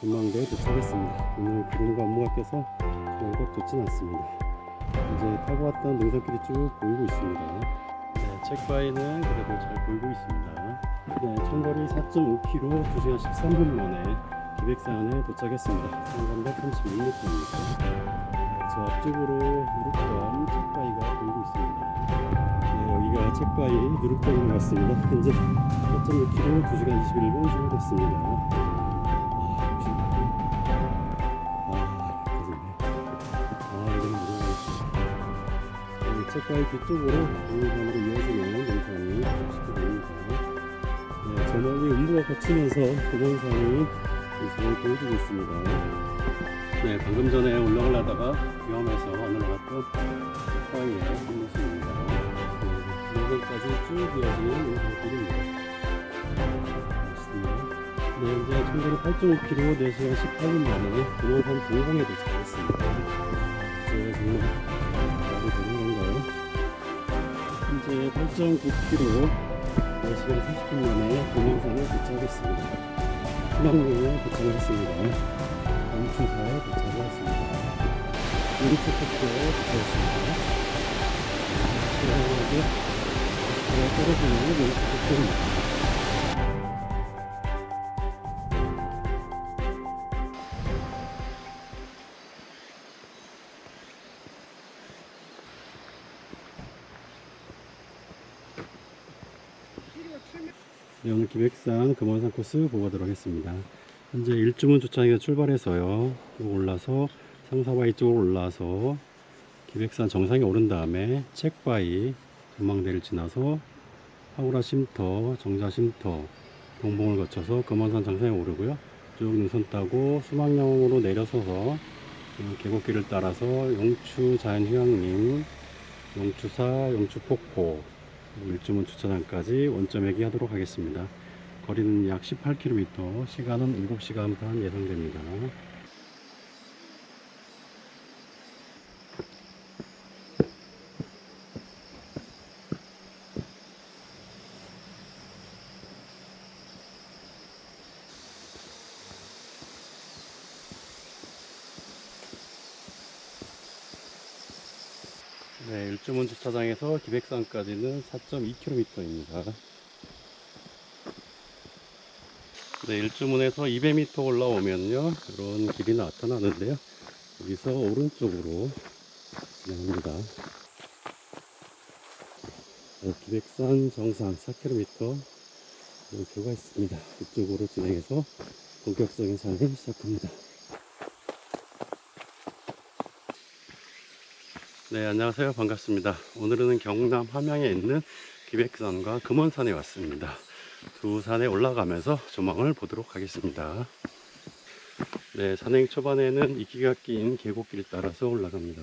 전망대에 도착했습니다. 오늘 구름과 안무가 껴서 저희가 좋진 않습니다. 이제 타고 왔던 능선길이 쭉 보이고 있습니다. 네, 책바위는 그래도 잘 보이고 있습니다. 네, 총거리 4.5km 2시간 13분 만에 기백산에 도착했습니다. 336m입니다. 저 앞쪽으로 누룩섬 책바위가 보이고 있습니다. 네, 여기가 책바위 누룩섬인 것 같습니다. 현재 4.6km 2시간 21분 소요됐습니다. 책바위 뒤쪽으로 동영상으로 이어지는 영상이 쉽게 보입니다. 네, 저 멀리 음부가 거치면서 도봉산이 이쪽을 보여주고 있습니다. 네, 방금 전에 올라가려다가 위험해서 안 올라갔던 책바위의 뒷모습입니다. 네, 동영상까지 쭉 이어지는. 멋있습니다. 네, 현재 총거리 8.5km 4시간 18분 만에 금호산 동공에 도착했습니다. 이제 정말 말이 되는 건가요? 현재 8.9km 4시간 40분 만에 금호산에 도착했습니다. 희망봉에 도착을 했습니다. 영추사에 도착을 했습니다. 유리초 폭포에 도착했습니다. 시원하게 떨어지는 유리초 폭포입니다. 오늘 기백산 금원산 코스 보고 가도록 하겠습니다. 현재 일주문 주차장에서 출발해서요. 올라서 상사바위 쪽으로 올라서 기백산 정상에 오른 다음에 책바위 전망대를 지나서 하우라 쉼터, 정자 쉼터, 동봉을 거쳐서 금원산 정상에 오르고요. 쭉 능선 따고 수막령으로 내려서서 그 계곡길을 따라서 용추 자연휴양림, 용추사, 용추폭포, 일주문 주차장까지 원점 회기하도록 하겠습니다. 거리는 약 18km, 시간은 7시간 반 예상됩니다. 네, 일주문 주차장에서 기백산까지는 4.2km입니다. 네, 일주문에서 200m 올라오면요, 이런 길이 나타나는데요. 여기서 오른쪽으로 진행합니다. 네, 기백산 정상 4km 목표가 있습니다. 이쪽으로 진행해서 본격적인 산행 시작합니다. 네, 안녕하세요. 반갑습니다. 오늘은 경남 함양에 있는 기백산과 금원산에 왔습니다. 두 산에 올라가면서 조망을 보도록 하겠습니다. 네, 산행 초반에는 이기가 낀 계곡길 따라서 올라갑니다.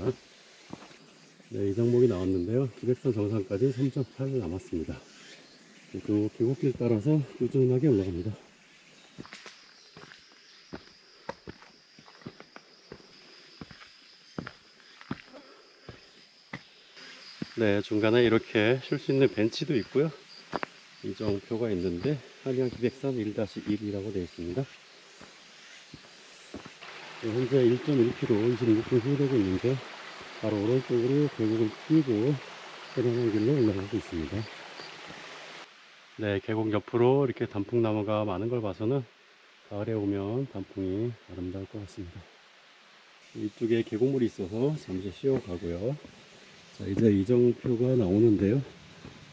네, 이장목이 나왔는데요. 기백산 정상까지 3.8 남았습니다. 그 계곡길 따라서 꾸준하게 올라갑니다. 네, 중간에 이렇게 쉴 수 있는 벤치도 있고요. 이정표가 있는데 한양 기백산 1-1이라고 되어 있습니다. 네, 현재 1.1km 26분 후되고 있는데 바로 오른쪽으로 계곡을 끼고 해변한 길로 올라가고 있습니다. 네, 계곡 옆으로 이렇게 단풍나무가 많은 걸 봐서는 가을에 오면 단풍이 아름다울 것 같습니다. 이쪽에 계곡물이 있어서 잠시 쉬어 가고요. 자, 이제 이정표가 나오는데요.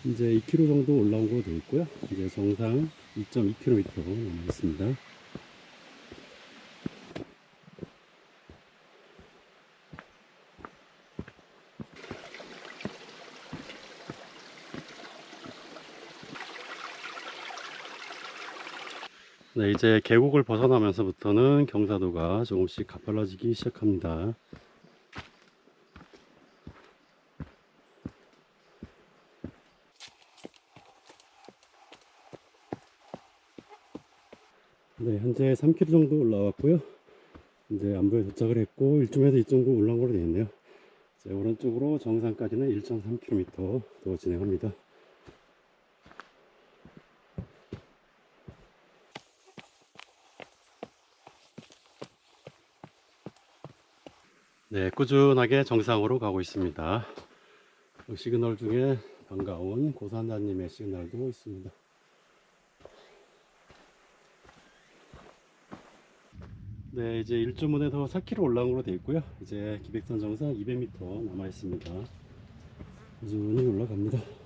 이제 2km 정도 올라온 거 되어 있고요. 이제 정상 2.2km 남아 있습니다. 네, 이제 계곡을 벗어나면서부터는 경사도가 조금씩 가팔라지기 시작합니다. 현재 3km 정도 올라왔고요 이제 안부에 도착을 했고 1.5에서 2.9 올라온 걸로 되어 있네요 이제 오른쪽으로 정상까지는 1.3km 더 진행합니다 네, 꾸준하게 정상으로 가고 있습니다. 그 시그널 중에 반가운 고산다님의 시그널도 있습니다. 네, 이제 일주문에서 4km 올라온 걸로 되어 있고요. 이제 기백산 정상 200m 남아 있습니다. 꾸준히 올라갑니다.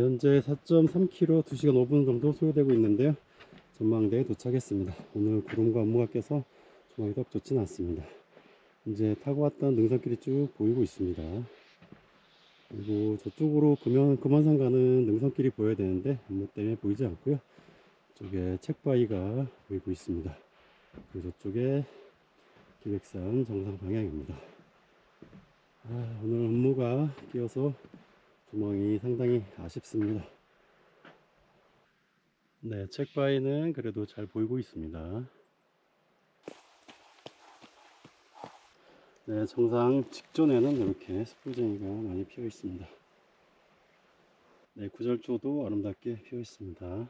현재 4.3km 2시간 5분 정도 소요되고 있는데요. 전망대에 도착했습니다. 오늘 구름과 업무가 껴서 조망이 썩 좋진 않습니다. 이제 타고 왔던 능선길이 쭉 보이고 있습니다. 그리고 저쪽으로 금연, 금원산 가는 능선길이 보여야 되는데 업무 때문에 보이지 않고요. 이쪽에 책바위가 보이고 있습니다. 그리고 저쪽에 기백산 정상 방향입니다. 아, 오늘 업무가 끼어서 조망이 상당히 아쉽습니다. 네, 책바위는 그래도 잘 보이고 있습니다. 네, 정상 직전에는 이렇게 숯불쟁이가 많이 피어 있습니다. 네, 구절조도 아름답게 피어 있습니다.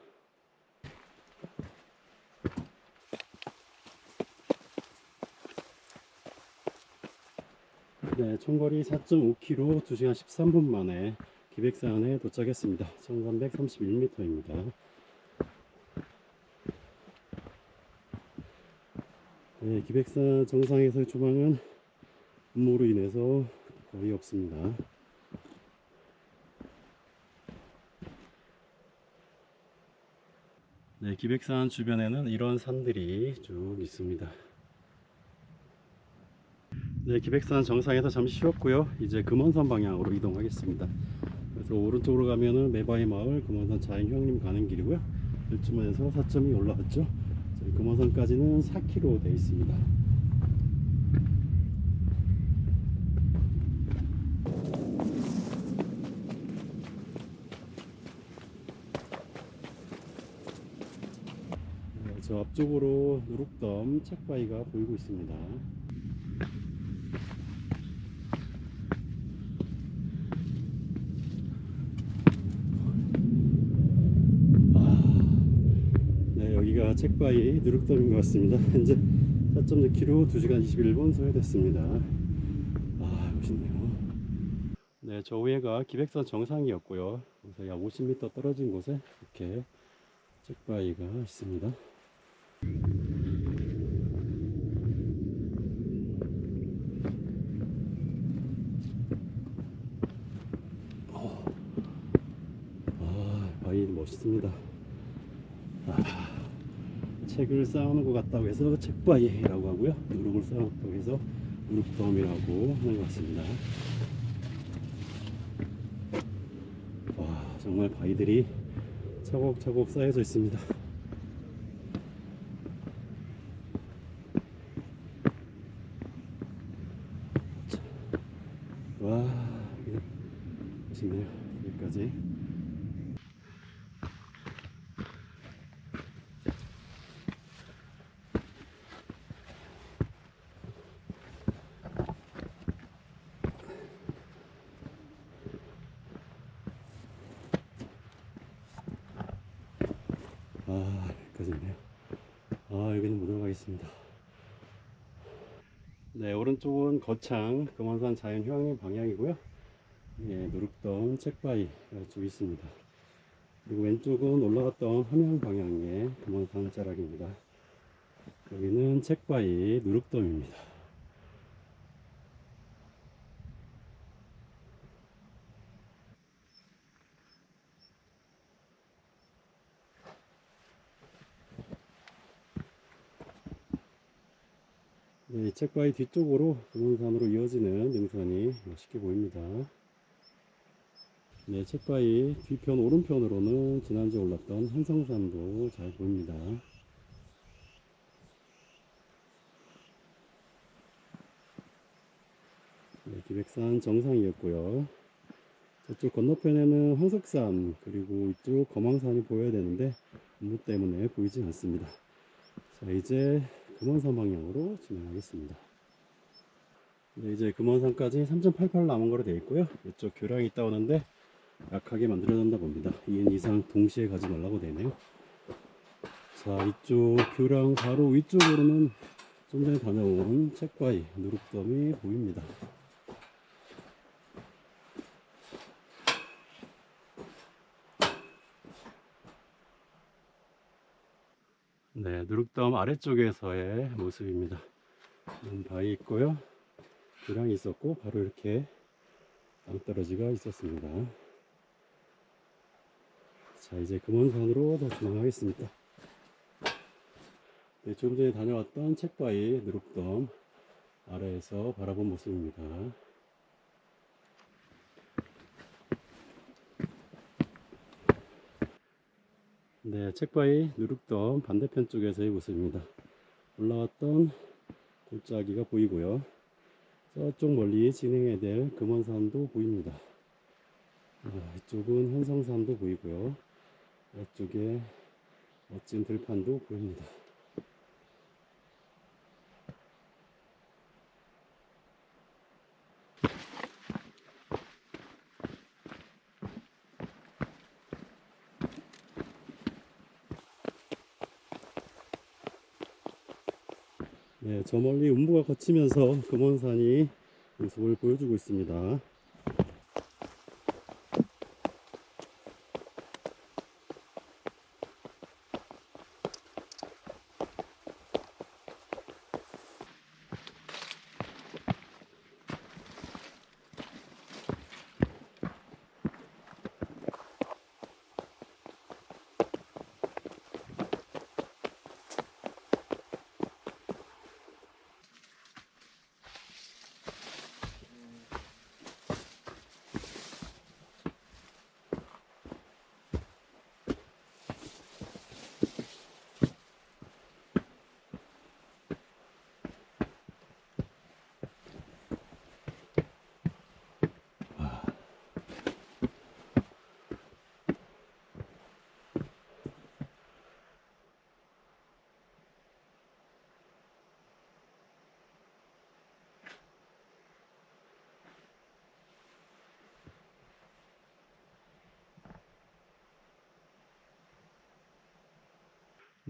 네, 총거리 4.5km 2시간 13분 만에 기백산에 도착했습니다. 1331m입니다. 네, 기백산 정상에서의 조망은 음모로 인해서 거의 없습니다. 네, 기백산 주변에는 이런 산들이 쭉 있습니다. 네, 기백산 정상에서 잠시 쉬었고요. 이제 금원산 방향으로 이동하겠습니다. 그래서 오른쪽으로 가면은 매바이 마을 금원산 자연휴양림 가는 길이고요. 일주만에서 4점이 올라왔죠. 저희 금원산까지는 4km 돼 있습니다. 네, 저 앞쪽으로 누룩덤 책바위가 보이고 있습니다. 네, 여기가 책바위 누룩섬인 것 같습니다. 현재 4.6km 2시간 21분 소요됐습니다. 아, 멋있네요. 네, 저 위에가 기백산 정상이었고요. 그래서 약 50m 떨어진 곳에 이렇게 책바위가 있습니다. 아, 바위 멋있습니다. 책을 쌓아놓은 것 같다고 해서 책바위라고 하고요. 누룩을 쌓아놓다고 해서 누룩덤이라고 하는 것 같습니다. 와, 정말 바위들이 차곡차곡 쌓여져 있습니다. 자, 와, 여기 멋있네요. 여기까지. 아, 여기까지 있네요. 아, 여기는 못 올라가겠습니다. 네, 오른쪽은 거창 금원산 자연 휴양림 방향이고요. 예, 누룩동 책바위가 쭉 있습니다. 그리고 왼쪽은 올라갔던 함양 방향의 금원산 자락입니다. 여기는 책바위 누룩dom입니다. 네, 이 책바위 뒤쪽으로 금원산으로 이어지는 능선이 멋있게 보입니다. 네, 책바위 뒤편 오른편으로는 지난주에 올랐던 한성산도 잘 보입니다. 네, 기백산 정상이었고요. 저쪽 건너편에는 황석산 그리고 이쪽 거망산이 보여야 되는데 업무 때문에 보이지 않습니다. 자, 이제 금원산 방향으로 진행하겠습니다. 네, 이제 금원산까지 3.88 남은 거로 되어 있고요. 이쪽 교량이 있다 오는데 약하게 만들어진다 봅니다. 2인 이상 동시에 가지 말라고 되네요. 자, 이쪽 교량 바로 위쪽으로는 좀 전에 다녀온 책바위, 누룩섬이 보입니다. 네, 누룩섬 아래쪽에서의 모습입니다. 음, 바위 있고요. 교량이 있었고 바로 이렇게 낭떠러지가 있었습니다. 자, 이제 금원산으로 더 진행하겠습니다. 네, 조금 전에 다녀왔던 책바위 누룩섬 아래에서 바라본 모습입니다. 네, 책바위 누룩섬 반대편 쪽에서의 모습입니다. 올라왔던 골짜기가 보이고요. 저쪽 멀리 진행해야 될 금원산도 보입니다. 아, 이쪽은 현성산도 보이고요. 이쪽에 멋진 들판도 보입니다. 네, 저 멀리 운부가 거치면서 금원산이 모습을 보여주고 있습니다.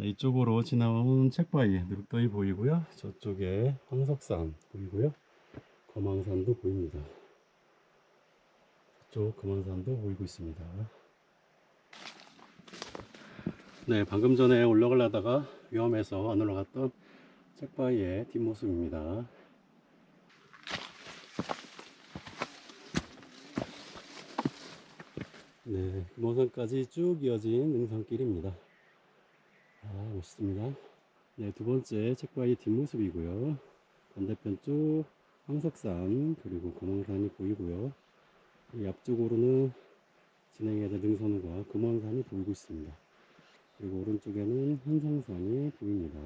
이쪽으로 지나온 책바위, 누룩더위 보이고요. 저쪽에 황석산 보이고요. 거망산도 보입니다. 저쪽 금왕산도 보이고 있습니다. 네, 방금 전에 올라가려다가 위험해서 안 올라갔던 책바위의 뒷모습입니다. 네, 금왕산까지 쭉 이어진 능선길입니다. 아, 멋있습니다. 네, 두 번째 책바위 뒷모습이고요. 반대편 쪽 황석산 그리고 금왕산이 보이고요. 이 앞쪽으로는 진행해야 될 능선과 금왕산이 보이고 있습니다. 그리고 오른쪽에는 한성산이 보입니다.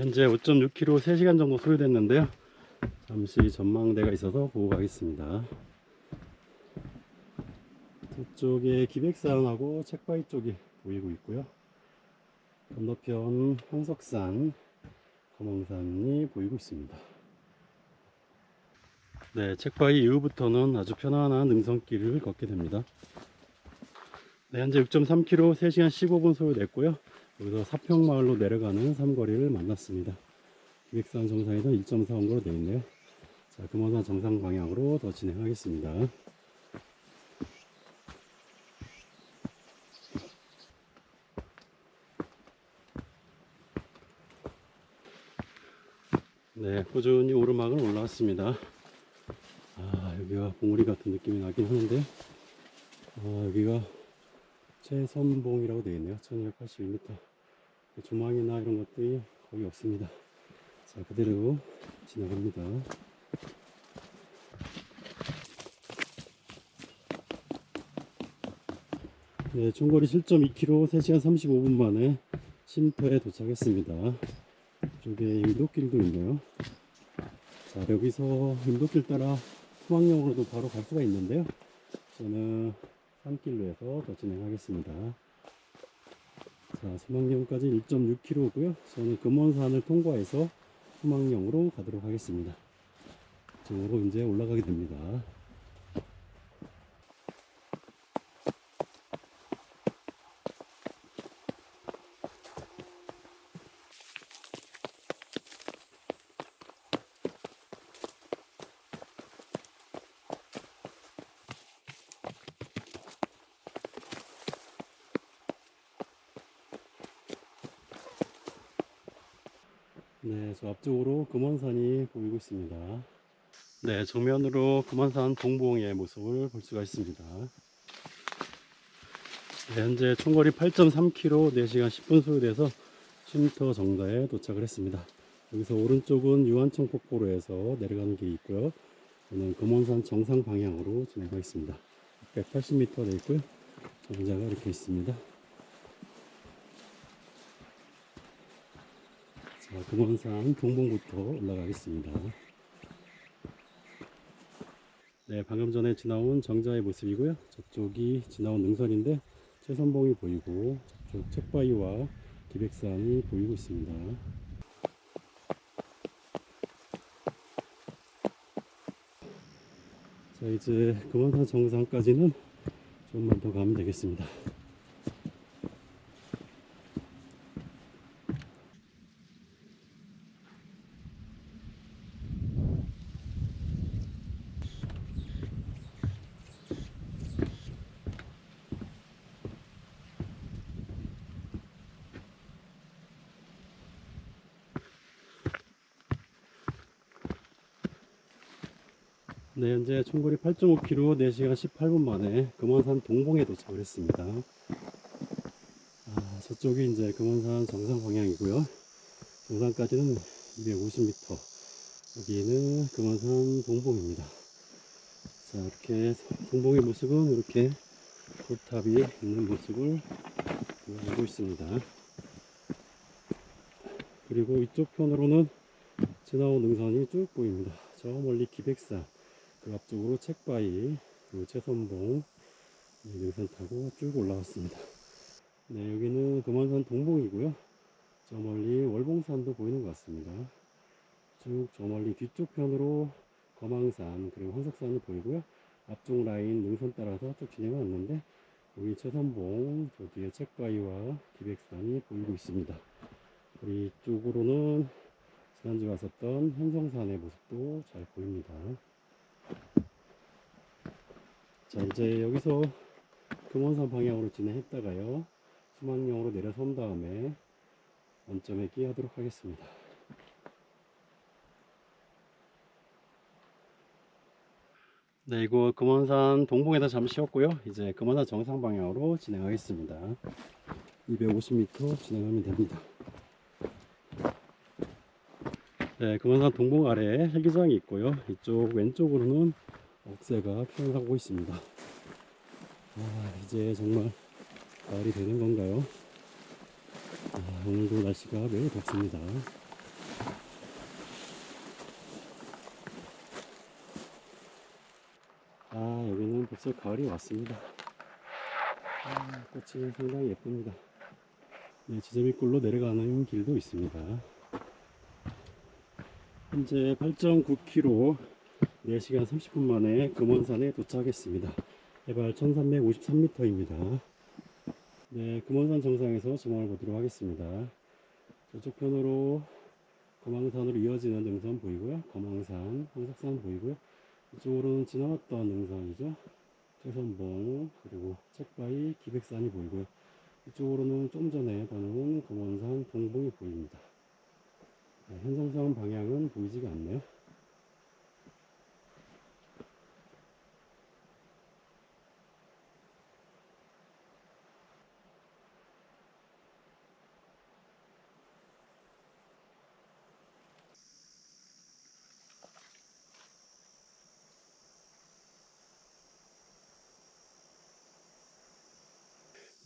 현재 5.6km 3시간 정도 소요됐는데요. 잠시 전망대가 있어서 보고 가겠습니다. 저쪽에 기백산하고 책바위 쪽이 보이고 있고요. 건너편 황석산, 검왕산이 보이고 있습니다. 네, 책바위 이후부터는 아주 편안한 능선길을 걷게 됩니다. 네, 현재 6.3km 3시간 15분 소요됐고요. 여기서 사평마을로 내려가는 삼거리를 만났습니다. 기백산 정상에는 1.4원고로 되어 있네요. 자, 금원산 정상 방향으로 더 진행하겠습니다. 네, 꾸준히 오르막을 올라왔습니다. 아, 여기가 봉우리 같은 느낌이 나긴 하는데, 아, 여기가 최선봉이라고 되어 있네요. 1282m. 조망이나 이런 것들이 거의 없습니다. 자, 그대로 지나갑니다. 네, 총거리 7.2km 3시간 35분 만에 쉼터에 도착했습니다. 이쪽에 인도길도 있네요. 자, 여기서 인도길 따라 수막령으로도 바로 갈 수가 있는데요. 저는 산길로 해서 더 진행하겠습니다. 자, 수막령까지 1.6km고요. 저는 금원산을 통과해서 수막령으로 가도록 하겠습니다. 이쪽으로 이제 올라가게 됩니다. 네, 저 앞쪽으로 금원산이 보이고 있습니다. 네, 정면으로 금원산 동봉의 모습을 볼 수가 있습니다. 네, 현재 총거리 8.3km 4시간 10분 소요돼서 쉼터 정다에 도착을 했습니다. 여기서 오른쪽은 유한청 폭포로 해서 내려가는 길이 있고요. 저는 금원산 정상 방향으로 진행하겠습니다. 180m 돼 있고요. 정자가 이렇게 있습니다. 자, 금원산 동봉부터 올라가겠습니다. 네, 방금 전에 지나온 정자의 모습이고요. 저쪽이 지나온 능선인데 최선봉이 보이고 저쪽 책바위와 기백산이 보이고 있습니다. 자, 이제 금원산 정상까지는 조금만 더 가면 되겠습니다. 네, 현재 총거리 8.5km 4시간 18분 만에 금원산 동봉에 도착을 했습니다. 아, 저쪽이 이제 금원산 정상 방향이고요. 정상까지는 250m. 여기는 금원산 동봉입니다. 자, 이렇게 동봉의 모습은 이렇게 돌탑이 있는 모습을 보여주고 있습니다. 그리고 이쪽 편으로는 지나온 능선이 쭉 보입니다. 저 멀리 기백산, 그 앞쪽으로 책바위, 그리고 채선봉, 이 능선 타고 쭉 올라왔습니다. 네, 여기는 금원산 동봉이고요. 저 멀리 월봉산도 보이는 것 같습니다. 쭉 저 멀리 뒤쪽 편으로 거망산, 그리고 황석산이 보이고요. 앞쪽 라인 능선 따라서 쭉 진행해 왔는데, 여기 채선봉, 저 뒤에 책바위와 기백산이 보이고 있습니다. 우리 쪽으로는 지난주에 왔었던 현성산의 모습도 잘 보입니다. 자, 이제 여기서 금원산 방향으로 진행했다가요. 수막령으로 내려선 다음에 원점에 끼하도록 하겠습니다. 네, 이거 금원산 동봉에다 잠시 쉬었고요. 이제 금원산 정상 방향으로 진행하겠습니다. 250m 진행하면 됩니다. 네, 금원산 동봉 아래에 헬기장이 있고요. 이쪽 왼쪽으로는 억새가 피어나고 있습니다. 아, 이제 정말 가을이 되는 건가요? 아, 오늘도 날씨가 매우 덥습니다. 아, 여기는 벌써 가을이 왔습니다. 아, 꽃이 상당히 예쁩니다. 네, 지점이골로 내려가는 길도 있습니다. 현재 8.9km 4시간 30분 만에 금원산에 도착했습니다. 해발 1353m입니다. 네, 금원산 정상에서 전망을 보도록 하겠습니다. 저쪽 편으로 거망산으로 이어지는 능선 보이고요. 거망산, 황석산 보이고요. 이쪽으로는 지나왔던 능선이죠. 최선봉, 그리고 책바위, 기백산이 보이고요. 이쪽으로는 좀 전에 다녀온 금원산 동봉이 보입니다. 네, 현성산 방향은 보이지가 않네요.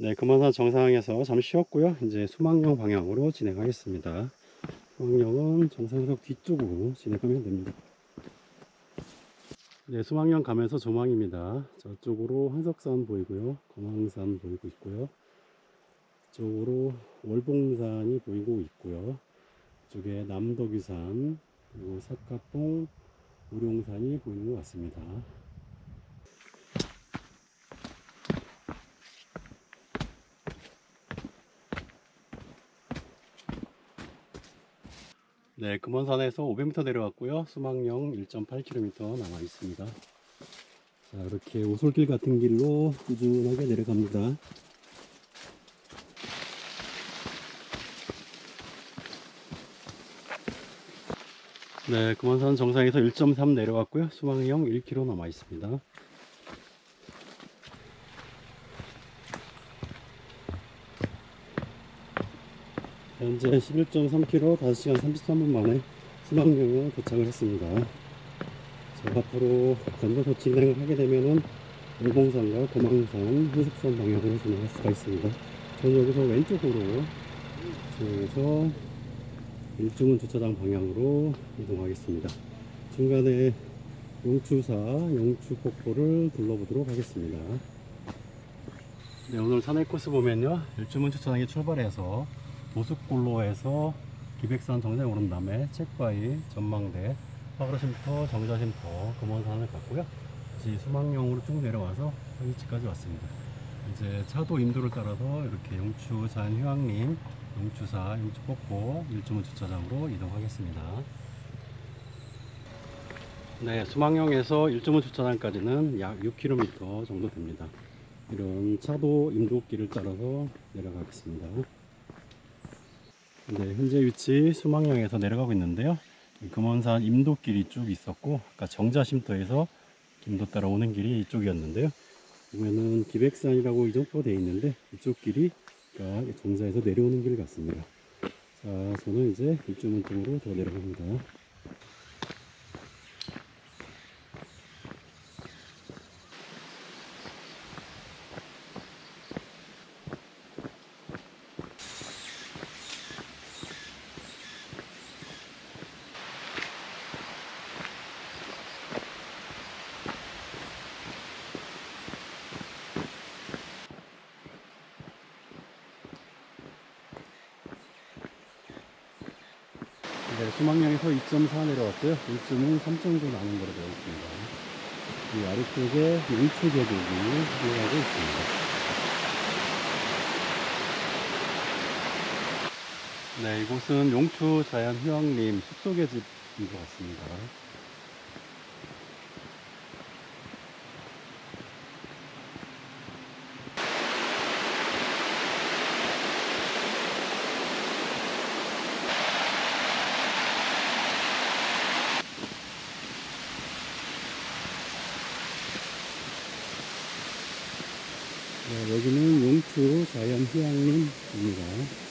네, 금원산 정상에서 잠시 쉬었고요. 이제 수막령 방향으로 진행하겠습니다. 수막령은 정상석 뒤쪽으로 진행하면 됩니다. 네, 수망령 가면서 조망입니다. 저쪽으로 한석산 보이고요. 검황산 보이고 있고요. 이쪽으로 월봉산이 보이고 있고요. 이쪽에 남덕유산, 그리고 석가봉, 우룡산이 보이는 것 같습니다. 네, 금원산에서 500m 내려왔고요. 수망령 1.8km 남아 있습니다. 자, 이렇게 오솔길 같은 길로 꾸준하게 내려갑니다. 네, 금원산 정상에서 1.3 내려왔고요. 수망령 1km 남아 있습니다. 현재 11.3km 5시간 33분 만에 수막령에 도착을 했습니다. 자, 앞으로 건너서 진행을 하게 되면은 일봉산과 고망산, 해석산 방향으로 진행할 수가 있습니다. 저는 여기서 왼쪽으로 진행해서 일중은 주차장 방향으로 이동하겠습니다. 중간에 용추사, 용추폭포를 둘러보도록 하겠습니다. 네, 오늘 산행 코스 보면요. 일주문 주차장에 출발해서 도숲골로에서 기백산 정상에 오른 다음에 책바위, 전망대, 파그라쉼터, 정자쉼터, 금원산을 갔고요. 다시 수망령으로 쭉 내려와서 여기까지 왔습니다. 이제 차도 임도를 따라서 이렇게 용추 산 휴양림, 용추사, 용추폭포, 일주문 주차장으로 이동하겠습니다. 네, 수망령에서 일주문 주차장까지는 약 6km 정도 됩니다. 이런 차도 임도길을 따라서 내려가겠습니다. 네, 현재 위치 수망령에서 내려가고 있는데요. 이 금원산 임도길이 쭉 있었고, 아까 정자쉼터에서 김도 따라 오는 길이 이쪽이었는데요. 보면은 기백산이라고 이정도 되어 있는데 이쪽 길이 정자에서 내려오는 길 같습니다. 자, 저는 이제 이쪽문 쪽으로 더 내려갑니다. 네, 수망령에서 2.4 내려왔고요. 일주는 3.9 나는 거로 되어 있습니다. 이 아래쪽에 용추 계곡이 흘러가고 있습니다. 네, 이곳은 용추 자연휴양림 숲속의 집인 것 같습니다. 네, 여기는 용추 자연휴양림입니다.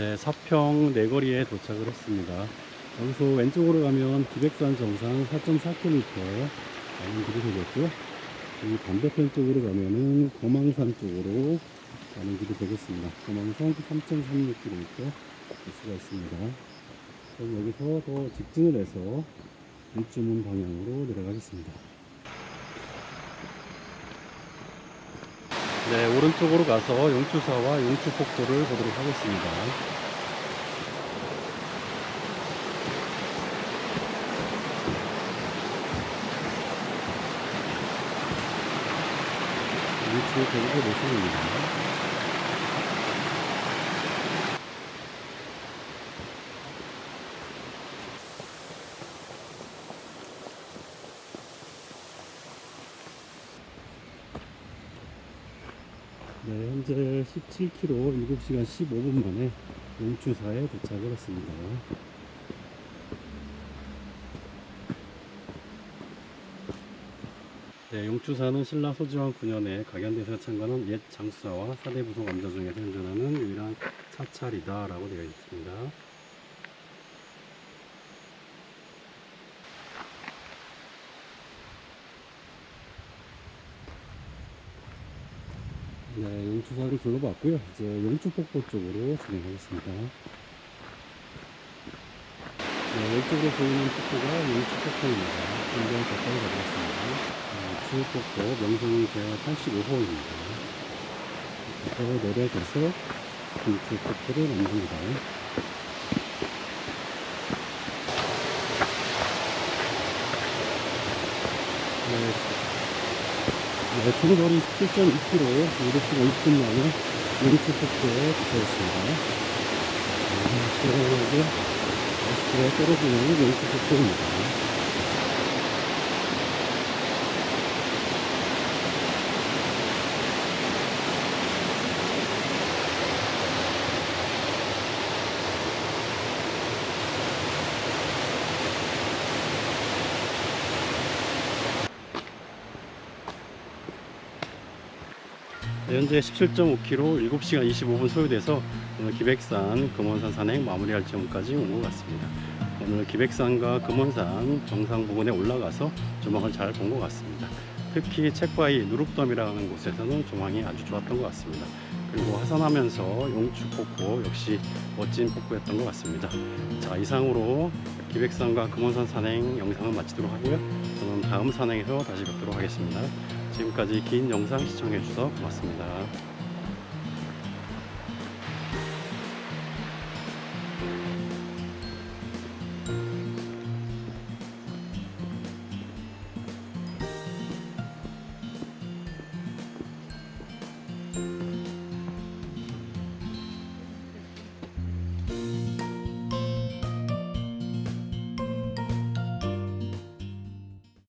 네, 사평 내거리에 도착을 했습니다. 여기서 왼쪽으로 가면 기백산 정상 4.4km 가는 길이 되겠고요. 이 반대편 쪽으로 가면은 거망산 쪽으로 가는 길이 되겠습니다. 거망산 3.36km 갈 수가 있습니다. 그럼 여기서 더 직진을 해서 일주문 방향으로 내려가겠습니다. 네, 오른쪽으로 가서 용추사와 용추폭포를 보도록 하겠습니다. 용추 계곡의 모습입니다. 네, 현재 17km 7시간 15분 만에 용추사에 도착을 했습니다. 네, 용추사는 신라 소지왕 9년에 각연대사가 참관한 옛 장수사와 사대 부속 암자 중에서 현존하는 유일한 사찰이다 라고 되어 있습니다. 네, 용추사를 둘러봤고요. 이제 용추폭포 쪽으로 진행하겠습니다. 네, 왼쪽으로 보이는 폭포가 용추폭포입니다. 굉장히 가까이 가보겠습니다. 네, 주폭포 명성 제85호입니다. 바로 내려가서 용추폭포를 만듭니다. 네, 네, 총거리 17.2km, 250분 만에 용추 폭포에 도착했습니다. 시원하게 아스트에 떨어지는 용추 폭포입니다. 네, 현재 17.5km, 7시간 25분 소요돼서 오늘 기백산 금원산 산행 마무리할 지점까지 온 것 같습니다. 오늘 기백산과 금원산 정상 부근에 올라가서 조망을 잘 본 것 같습니다. 특히 책바위 누룩섬이라는 곳에서는 조망이 아주 좋았던 것 같습니다. 그리고 하산하면서 용추폭포 역시 멋진 폭포였던 것 같습니다. 자 이상으로 기백산과 금원산 산행 영상을 마치도록 하고요. 저는 다음 산행에서 다시 뵙도록 하겠습니다. 지금까지 긴 영상 시청해 주셔서 고맙습니다.